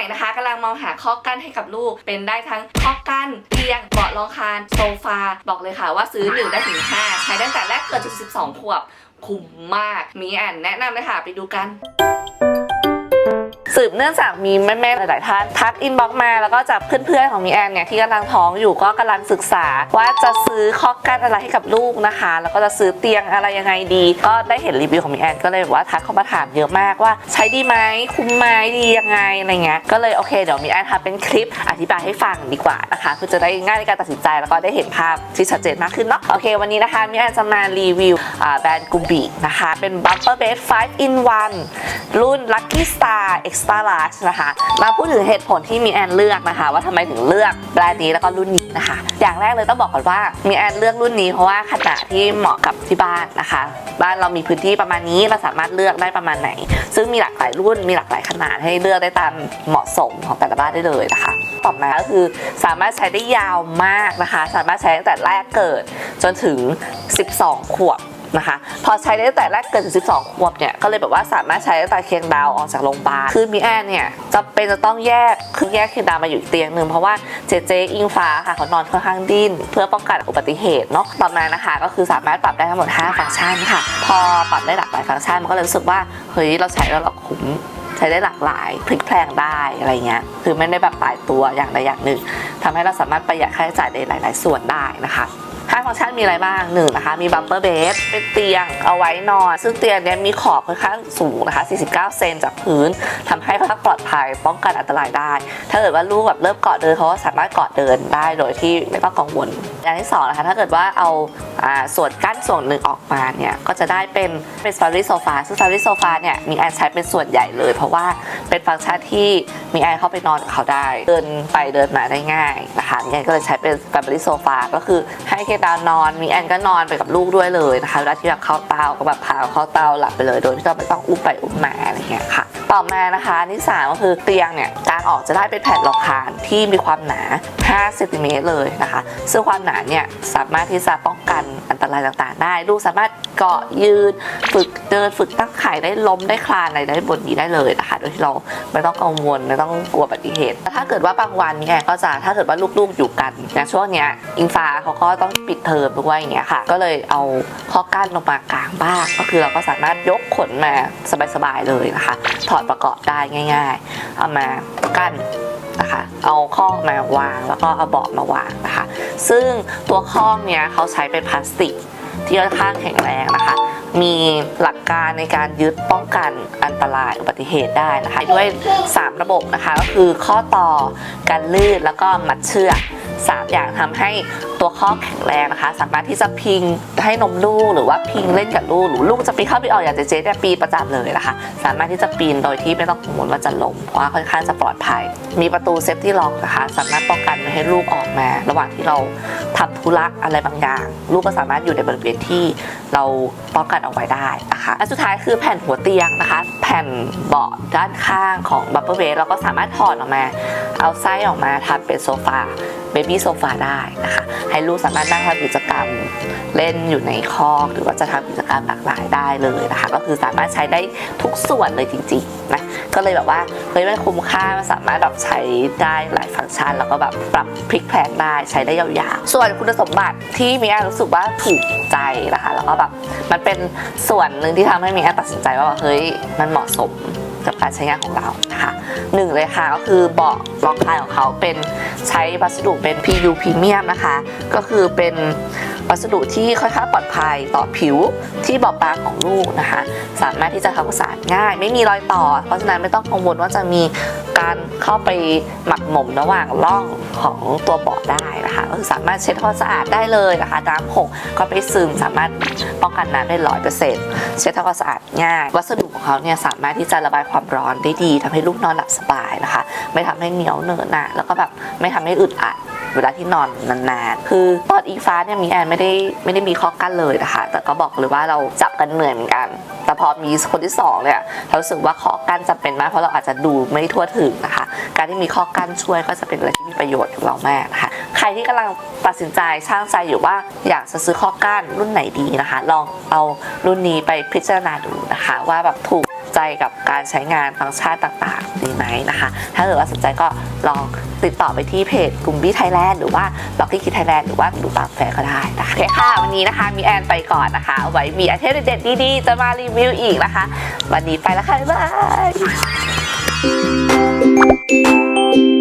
นนะคะกำลังมองหาข้อกั้นให้กับลูก เป็นได้ทั้งข้อกั้นเตียงเบาะรองคานโซฟา บอกเลยค่ะว่าซื้อ 1 ได้ถึง 5 ใช้ตั้งแต่แรกเกิดจน12ขวบคุ้มมาก มีแอนแนะนำเลยค่ะไปดูกัน สืบเนื่องจากมีแม่ๆหลายๆท่านทักอินบ็อกมาแล้วก็จากเพื่อนๆของมีแอนเนี่ยที่กำลังท้องอยู่ก็กำลังศึกษา ว่าจะซื้อข้อกกันอะไรให้กับลูกนะคะ แล้วก็จะซื้อเตียงอะไรยังไงดี ก็ได้เห็นรีวิวของมีแอนก็เลยแบบว่าทักเข้ามาถามเยอะมากว่า ใช้ดีไหมคุ้มไหมดียังไงอะไรเงี้ยก็เลยโอเคเดี๋ยวมีแอนทำเป็นคลิปอธิบายให้ฟังดีกว่านะคะเพื่อจะได้ง่ายในการตัดสินใจแล้วก็ได้เห็นภาพที่ชัดเจนมากขึ้นเนาะโอเค วันนี้นะคะมีแอนจะมารีวิวแบรนด์กุมบีนะคะเป็น bumper bed 5 in 1รุ่น Lucky Star Extra Large นะคะ มาพูดถึงเหตุผลที่มีแอนเลือกนะคะ ว่าทำไมถึงเลือกแบรนด์นี้แล้วก็รุ่นนี้นะคะ อย่างแรกเลยต้องบอกก่อนว่ามีแอนเลือกรุ่นนี้เพราะว่าขนาดที่เหมาะกับที่บ้านนะคะ บ้านเรามีพื้นที่ประมาณนี้เราสามารถเลือกได้ประมาณไหน ซึ่งมีหลากหลายรุ่นมีหลากหลายขนาดให้เลือกได้ตามเหมาะสมของแต่ละบ้านได้เลยนะคะ ต่อมาก็คือสามารถใช้ได้ยาวมากนะคะ สามารถใช้ตั้งแต่แรกเกิดจนถึง 12 ขวบ นะคะพอใช้ได้ตั้งแต่แรกเกิดถึง 12 ขวบเนี่ยก็เลยแบบว่าสามารถใช้ตั้งแต่เคียงดาวออกจากโรงพยาบาลคือมีแอนเนี่ยจะเป็นจะต้องแยกคือแยกเคียงดาวมาอยู่เตียงหนึ่งเพราะว่าเจเจอิงฟ้าค่ะเขานอนค่อนข้างดิ้นเพื่อป้องกันอุบัติเหตุเนาะต่อมานะคะก็คือสามารถปรับได้ทั้งหมด 5 ฟังก์ชันค่ะ พอปรับได้หลากหลายฟังก์ชันมันก็เลยรู้สึกว่าเฮ้ยเราใช้แล้วเราคุ้มใช้ได้หลากหลายพลิกแพลงได้อะไรเงี้ยคือไม่ได้แบบตายตัวอย่างใดอย่างหนึ่งทำให้เราสามารถประหยัดค่าใช้จ่ายในหลาย ๆ ส่วนได้นะคะ ห้าฟังก์ชันมีอะไรบ้างหนึ่งนะคะมีบัมเปอร์เบดเป็นเตียงเอาไว้นอน ซึ่งเตียงเนี้ยมีขอบค่อนข้างสูงนะคะ 49 เซนจากพื้นทำให้ค่อนข้างปลอดภัยป้องกันอันตรายได้ ถ้าเกิดว่าลูกแบบเริ่มเกาะเดินเขาก็สามารถเกาะเดินได้โดยที่ไม่ต้องกังวลอย่างที่สองนะคะถ้าเกิดว่าเอาอ่าส่วนกั้นส่วนหนึ่งออกมาเนี่ยก็จะได้เป็นเป็น s p a r y Sofa ซึ่ง s p a r y Sofa เนี่ยมีแอนใช้เป็นส่วนใหญ่เลย เพราะว่าเป็นฟังก์ชันที่มีแอนเข้าไปนอนกับเขาได้ เดินไปเดินมาได้ง่ายนะคะมีแอนก็เลยใช้เป็น s p a r y Sofa ก็คือให้เคกานอนมีแอนก็นอนไปกับลูกด้วยเลยนะคะเวลาที่แบบเข้าเตาก็แบบพาเข้าเตาหลับไปเลยโดยที่เราไม่ต้องอุ้มไปอุ้มมาอะไรเงี้ยค่ะ ต่อมานะคะอันที่สามก็คือเตียงเนี่ยการออกจะได้เป็นแผ่นรองคานที่มีความหนา 5 เซนติเมตรเลยนะคะ ซึ่งความหนาเนี่ยสามารถที่จะป้องกันอันตรายต่างๆ ได้ ลูกสามารถเกาะยืน ฝึกเดินฝึกตั้งไข่ได้ล้มได้คลานอะไรได้บนนี้ได้เลยนะคะ โดยที่เราไม่ต้องกังวลไม่ต้องกลัวอุบัติเหตุแต่ถ้าเกิดว่าบางวันเนี่ยก็จะถ้าเกิดว่าลูกๆอยู่กันอย่างช่วงเนี้ยอิงฟ้าเขาก็ต้องปิดเทอมด้วยอย่างเงี้ยค่ะ ก็เลยเอาข้อกั้นลงมากลางบ้างก็คือเราก็สามารถยกขนมาสบายๆเลยนะคะถอดประกอบได้ง่าย ๆ เอามากั้นนะคะเอาข้อมาวางแล้วก็เอาเบาะมาวางนะคะ ซึ่งตัวข้อเนี้ยเขาใช้เป็นพลาสติกที่ค่อนข้างแข็งแรงนะคะ มีหลักการในการยึดป้องกันอันตรายอุบัติเหตุได้นะคะ ด้วย 3 ระบบนะคะก็คือข้อต่อการลื่นแล้วก็มัดเชือกสามอย่างทำให้ ตัวข้อแข็งแรงนะคะ สามารถที่จะพิงให้นมลูกหรือว่าพิงเล่นกับลูกหรือลูกจะปีนเข้าไปออกอย่างเจเจเนี่ยปีนประจำเลยนะคะ สามารถที่จะปีนโดยที่ไม่ต้องกังวลว่าจะล้มเพราะว่าค่อนข้างจะปลอดภัย มีประตูเซฟตี้ล็อกนะคะ สามารถป้องกันไม่ให้ลูกออกมา ระหว่างที่เราทำธุระอะไรบางอย่างลูกก็สามารถอยู่ในบริเวณที่เราป้องกันเอาไว้ได้นะคะและสุดท้ายคือแผ่นหัวเตียงนะคะ แผ่นเบาะด้านข้างของบับเบิลเบดเราก็สามารถถอดออกมา เอาไส้ออกมาทำเป็นโซฟาเบบี้โซฟาได้นะคะให้ลูกสามารถนั่งทำกิจกรรมเล่นอยู่ในคอกหรือว่าจะทำกิจกรรมหลากหลายได้เลยนะคะ ก็คือสามารถใช้ได้ทุกส่วนเลยจริงๆนะก็เลยแบบว่าเฮ้ยมันคุ้มค่ามันสามารถแบบใช้ได้หลายฟังก์ชัน แล้วก็แบบปรับพลิกแพลงได้ใช้ได้ยาวๆ ส่วนคุณสมบัติที่มีแอนรู้สึกว่าถูกใจนะคะ แล้วก็แบบมันเป็นส่วนหนึ่งที่ทำให้มีแอนตัดสินใจว่าเฮ้ยมันเหมาะสม กับการใช้งานของเรานะคะหนึ่งเลยค่ะก็คือเบาะรองคายของเขาเป็นใช้วัสดุเป็น PU พรีเมียมนะคะ ก็คือเป็น วัสดุที่ค่อนข้างปลอดภัยต่อผิวที่บอบบางของลูกนะคะ สามารถที่จะทำความสะอาดง่าย ไม่มีรอยต่อ เพราะฉะนั้นไม่ต้องกังวลว่าจะมีการเข้าไปหมักหมมระหว่างร่องของตัวเบาะได้นะคะก็คือสามารถเช็ดทำความสะอาดได้เลยนะคะน้ำหกก็ไปซึมสามารถป้องกันน้ำได้ร้อยเปอร์เซ็นต์เช็ดทำความสะอาดง่าย วัสดุของเขาเนี่ยสามารถที่จะระบายความร้อนได้ดีทำให้ลูกนอนหลับสบายนะคะ ไม่ทำให้เหนียวเหนอะหนะแล้วก็แบบไม่ทำให้อึดอัด เวลาที่นอนนานๆ คือตอนอีฟ้าเนี่ยมีแอนไม่ได้ไม่ได้มีข้อกั้นเลยนะคะ แต่ก็บอกเลยว่าเราจับกันเหนื่อยเหมือนกัน แต่พอมีคนที่สองเนี่ยเราสึกว่าข้อกั้นจำเป็นมากเพราะเราอาจจะดูไม่ทั่วถึงนะคะ การที่มีข้อกั้นช่วยก็จะเป็นอะไรที่มีประโยชน์กับเรามากนะคะ ใครที่กำลังตัดสินใจช่างใจอยู่ว่าอยากจะซื้อข้อก้านรุ่นไหนดีนะคะ ลองเอารุ่นนี้ไปพิจารณาดูนะคะ ว่าแบบถูกใจกับการใช้งานฟังก์ชันต่างๆ ดีไหมนะคะ ถ้าเกิดว่าสนใจก็ลองติดต่อไปที่เพจกลุ่มบี้ไทยแลนด์หรือว่าล็อกกี้คิดไทยแลนด์หรือว่าดูตามแฟนก็ได้นะคะโอเคค่ะ วันนี้นะคะมีแอนไปก่อนนะคะเอาไว้มีไอเทมเด็ดๆดีๆ จะมารีวิวอีกนะคะ วันนี้ไปแล้วค่ะ บ๊ายบาย